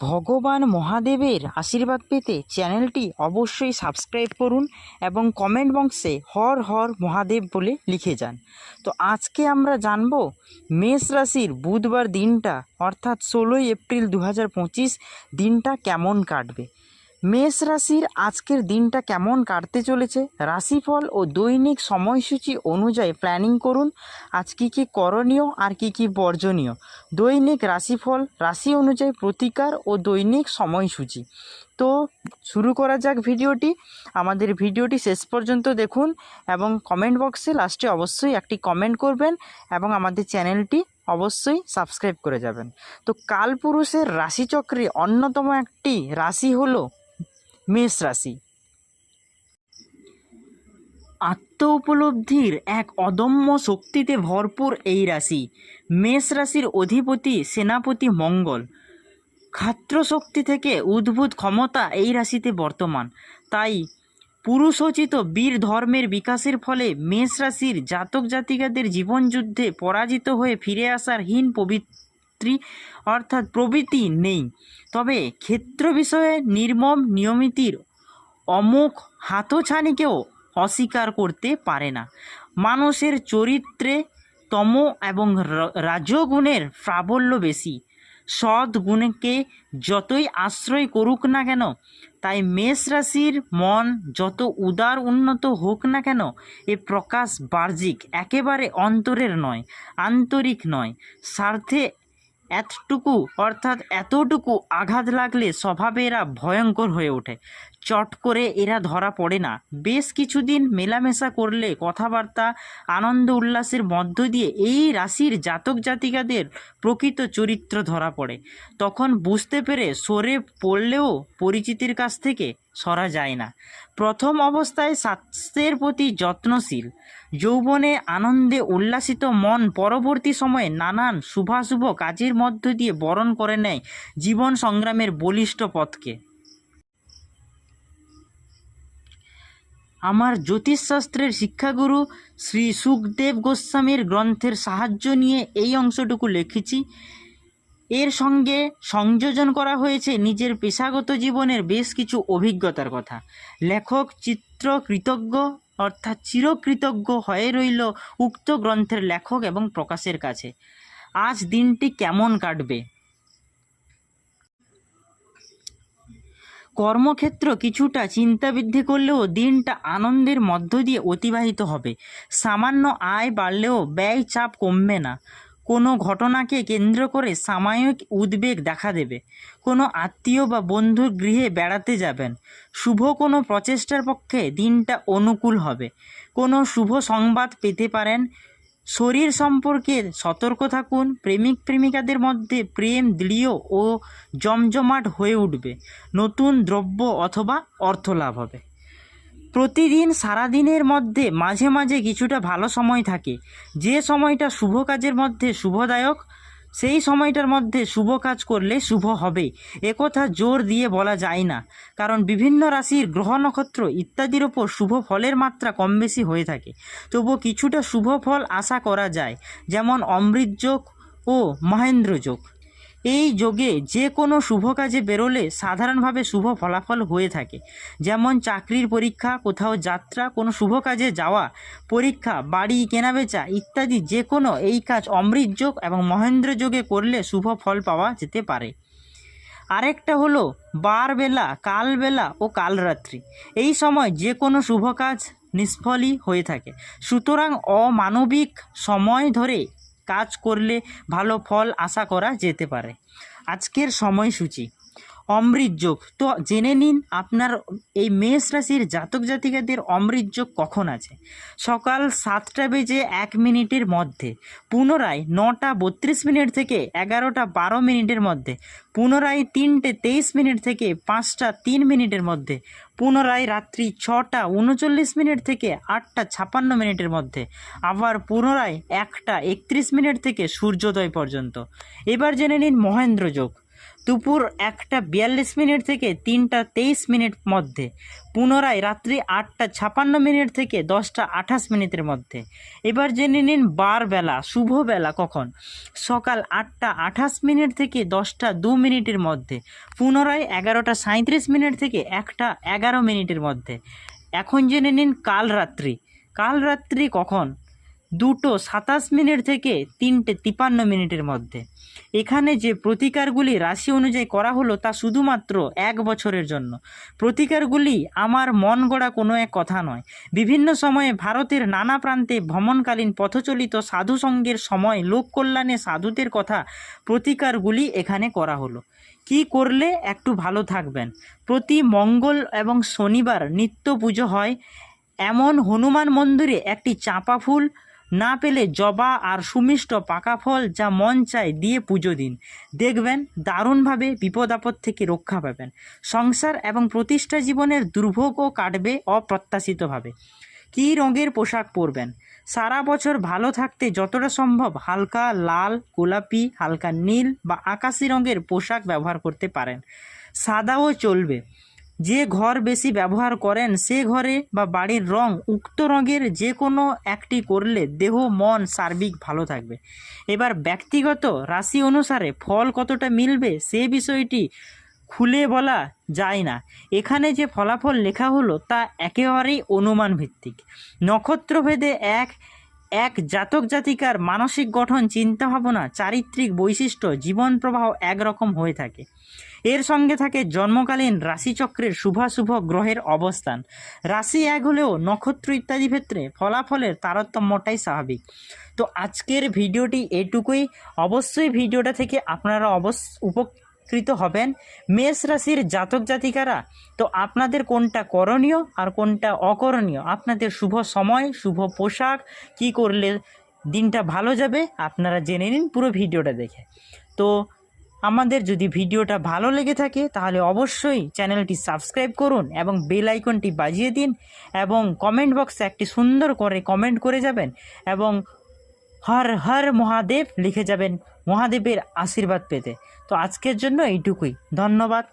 ভগবান মহাদেবের আশীর্বাদ পেতে চ্যানেলটি অবশ্যই সাবস্ক্রাইব করুন এবং কমেন্ট বক্সে হর হর মহাদেব বলে লিখে যান। তো আজকে আমরা জানব মেষ রাশির বুধবার দিনটা, অর্থাৎ ষোলোই এপ্রিল দু হাজার পঁচিশ দিনটা কেমন কাটবে। মেষ রাশির আজকের দিনটা কেমন কাটতে চলেছে? রাশিফল ও দৈনিক সময়সূচি অনুযায়ী প্ল্যানিং করুন। আজ কী কী করণীয় আর কী কী বর্জনীয়? দৈনিক রাশিফল, রাশি অনুযায়ী প্রতিকার ও দৈনিক সময়সূচি। তো শুরু করা যাক ভিডিওটি। আমাদের ভিডিওটি শেষ পর্যন্ত দেখুন এবং কমেন্ট বক্সে লাস্টে অবশ্যই একটি কমেন্ট করবেন এবং আমাদের চ্যানেলটি অবশ্যই সাবস্ক্রাইব করে যাবেন। তো কালপুরুষের রাশিচক্রে অন্যতম একটি রাশি হলো মেষ রাশি। আত্ম উপলব্ধির এক অদম্য শক্তিতে ভরপুর এই রাশি। মেষ রাশির অধিপতি সেনাপতি মঙ্গল। শক্তি থেকে উদ্ভূত ক্ষমতা এই রাশিতে বর্তমান। তাই পুরুষোচিত বীর ধর্মের বিকাশের ফলে মেষ রাশির জাতক জাতিকাদের জীবনযুদ্ধে পরাজিত হয়ে ফিরে আসার হীন পবিত্রী অর্থাৎ প্রবৃতি নেই। তবে ক্ষেত্র বিষয়ে নির্মম নিয়মিতির অমোঘ হাতছানিকেও অস্বীকার করতে পারে না। মানুষের চরিত্রে তম এবং রাজগুণের প্রাবল্য বেশি। সৎ গুণকে যতই আশ্রয় করুক না কেন, তাই মেষ রাশির মন যত উদার উন্নত হোক না কেন, এ প্রকাশ বাহ্যিক, একেবারে অন্তরের নয়, আন্তরিক নয়। স্বার্থে এতটুকু অর্থাৎ এতটুকু আঘাত লাগলে স্বভাবে এরা ভয়ঙ্কর হয়ে ওঠে। চট করে এরা ধরা পড়ে না। বেশ কিছুদিন মেলামেশা করলে কথাবার্তা, আনন্দ উল্লাসের মধ্য দিয়ে এই রাশির জাতক জাতিকাদের প্রকৃত চরিত্র ধরা পড়ে। তখন বুঝতে পেরে সরে পড়লেও পরিচিতির কাছ থেকে সরা যায় না। প্রথম অবস্থায় স্বাস্থ্যের প্রতি যত্নশীল, যৌবনে আনন্দে উল্লাসিত মন পরবর্তী সময়ে নানান শুভাশুভ কাজের মধ্য দিয়ে বরণ করে নেয় জীবন সংগ্রামের বলিষ্ঠ পথকে। আমার জ্যোতিষশাস্ত্রের শিক্ষাগুরু শ্রী সুখদেব গোস্বামীর গ্রন্থের সাহায্য নিয়ে এই অংশটুকু লিখেছি। এর সঙ্গে সংযোজন করা হয়েছে নিজের পেশাগত জীবনের বেশ কিছু অভিজ্ঞতার কথা। লেখক চিত্র কৃতজ্ঞ অর্থাৎ চিরকৃতজ্ঞ হয়ে রইল উক্ত গ্রন্থের লেখক এবং প্রকাশের কাছে। আজ দিনটি কেমন কাটবে? কর্মক্ষেত্র কিছুটা চিন্তা বৃদ্ধি করলেও দিনটা আনন্দের মধ্য দিয়ে অতিবাহিত হবে। সামান্য আয় বাড়লেও ব্যয় চাপ কমবে না। কোনো ঘটনাকে কেন্দ্র করে সাময়িক উদ্বেগ দেখা দেবে। কোনো আত্মীয় বা বন্ধুর গৃহে বেড়াতে যাবেন। শুভ কোনো প্রচেষ্টার পক্ষে দিনটা অনুকূল হবে। কোনো শুভ সংবাদ পেতে পারেন। শরীর সম্পর্কে সতর্ক থাকুন, প্রেমিক প্রেমিকাদের মধ্যে প্রেম দৃঢ় ও জমজমাট হয়ে উঠবে। নতুন দ্রব্য অথবা অর্থ লাভ হবে। প্রতিদিন, সারাদিনের মধ্যে মাঝে মাঝে কিছুটা ভালো সময় থাকে। যে সময়টা শুভ কাজের মধ্যে শুভদায়ক সেই সময়টার মধ্যে শুভ কাজ করলে শুভ হবে। একথা জোর দিয়ে বলা যায় না। কারণ বিভিন্ন রাশির গ্রহ নক্ষত্র ইত্যাদির ওপর শুভ ফলের মাত্রা কম বেশি হয়ে থাকে। তবুও কিছুটা শুভ ফল আশা করা যায়। যেমন অমৃত যোগ ও মহেন্দ্র যোগ। এই যোগে যে কোনো শুভ কাজে বেরোলে সাধারণভাবে শুভ ফলাফল হয়ে থাকে। যেমন চাকরির পরীক্ষা, কোথাও যাত্রা, কোনো শুভ কাজে যাওয়া, পরীক্ষা, বাড়ি, কেনাবেচা ইত্যাদি যে কোনো এই কাজ অমৃত যোগ এবং মহেন্দ্র যোগে করলে শুভ ফল পাওয়া যেতে পারে। আরেকটা হলো বারবেলা, কালবেলা ও কালরাত্রি। এই সময় যে কোনো শুভ কাজ নিষ্ফলই হয়ে থাকে। সুতরাং অমানবিক সময় ধরে কাজ করলে ভালো ফল আশা করা যেতে পারে। আজকের সময়সূচি। অমৃত যোগ। তো জেনে নিন আপনার এই মেষ রাশির জাতক জাতিকাদের অমৃত যোগ কখন আছে? সকাল সাতটা বেজে এক মিনিটের মধ্যে, পুনরায় নটা বত্রিশ মিনিট থেকে এগারোটা বারো মিনিটের মধ্যে, পুনরায় তিনটে তেইশ মিনিট থেকে পাঁচটা তিন মিনিটের মধ্যে, পুনরায় রাত্রি ছটা উনচল্লিশ মিনিট থেকে আটটা ছাপান্ন মিনিটের মধ্যে, আবার পুনরায় একটা একত্রিশ মিনিট থেকে সূর্যোদয় পর্যন্ত। এবার জেনে নিন মহেন্দ্র যোগ। দুপুর একটা বিয়াল্লিশ মিনিট থেকে তিনটা তেইশ মিনিট মধ্যে, পুনরায় রাত্রি আটটা ছাপান্ন মিনিট থেকে দশটা আঠাশ মিনিটের মধ্যে। এবার জেনে নিন বার বেলা, শুভ বেলা কখন? সকাল আটটা আঠাশ মিনিট থেকে দশটা দু মিনিটের মধ্যে, পুনরায় এগারোটা সাঁত্রিশ মিনিট থেকে একটা এগারো মিনিটের মধ্যে। এখন জেনে নিন কাল রাত্রি। কাল রাত্রি কখন? দুটো সাতাশ মিনিট থেকে তিনটে তিপান্ন মিনিটের মধ্যে। এখানে যে প্রতিকারগুলি রাশি অনুযায়ী করা হলো তা শুধুমাত্র এক বছরের জন্য। প্রতিকারগুলি আমার মন গড়া কোনো এক কথা নয়। বিভিন্ন সময়ে ভারতের নানা প্রান্তে ভ্রমণকালীন পথচলিত সাধু সঙ্গের সময় লোক কল্যাণে সাধুদের কথা প্রতিকারগুলি এখানে করা হলো। কি করলে একটু ভালো থাকবেন? প্রতি মঙ্গল এবং শনিবার নিত্য পুজো হয়। এমন হনুমান মন্দিরে একটি চাঁপা ফুল না পেলে জবা আর সুমিষ্ট পাকা ফল যা মন চায় দিয়ে পুজো দিন। দেখবেন, দারুণভাবে বিপদ আপদ থেকে রক্ষা পাবেন। সংসার এবং প্রতিষ্ঠা জীবনের দুর্ভোগও কাটবে অপ্রত্যাশিতভাবে। কী রঙের পোশাক পরবেন? সারা বছর ভালো থাকতে যতটা সম্ভব হালকা লাল, গোলাপি, হালকা নীল বা আকাশি রঙের পোশাক ব্যবহার করতে পারেন। সাদাও চলবে। যে ঘর বেশি ব্যবহার করেন, সে ঘরে বা বাড়ির রং উক্ত রঙের যে কোনো একটি করলে দেহ, মন, সার্বিক ভালো থাকবে। এবার ব্যক্তিগত রাশি অনুসারে ফল কতটা মিলবে সে বিষয়টি খুলে বলা যায় না। এখানে যে ফলাফল লেখা হলো তা একেবারেই অনুমান ভিত্তিক নক্ষত্রভেদে এক এক জাতক জাতিকার মানসিক গঠন, চিন্তাভাবনা, চারিত্রিক বৈশিষ্ট্য, জীবন প্রবাহ একরকম হয়ে থাকে। এর সঙ্গে থাকে জন্মকালীন রাশিচক্রের শুভাশুভ গ্রহের অবস্থান। রাশি এক হলেও নক্ষত্র ইত্যাদি ক্ষেত্রে ফলাফলের তারতম্যটাই স্বাভাবিক। তো আজকের ভিডিওটি এটুকুই। অবশ্যই ভিডিওটা থেকে আপনারা অবশ্য উপকৃত হবেন। মেষ রাশির জাতক জাতিকারা, তো আপনাদের কোনটা করণীয় আর কোনটা অকরণীয়? আপনাদের শুভ সময়, শুভ পোশাক, কি করলে দিনটা ভালো যাবে? আপনারা জেনে নিন পুরো ভিডিওটা দেখে। তো আমাদের যদি ভিডিওটা ভালো লেগে থাকে, তাহলে অবশ্যই চ্যানেলটি সাবস্ক্রাইব করুন এবং বেল আইকনটি বাজিয়ে দিন এবং কমেন্ট বক্সে একটি সুন্দর করে কমেন্ট করে যাবেন এবং হর হর মহাদেব লিখে যাবেন মহাদেবের আশীর্বাদ পেতে। তো আজকের জন্য এইটুকুই। ধন্যবাদ।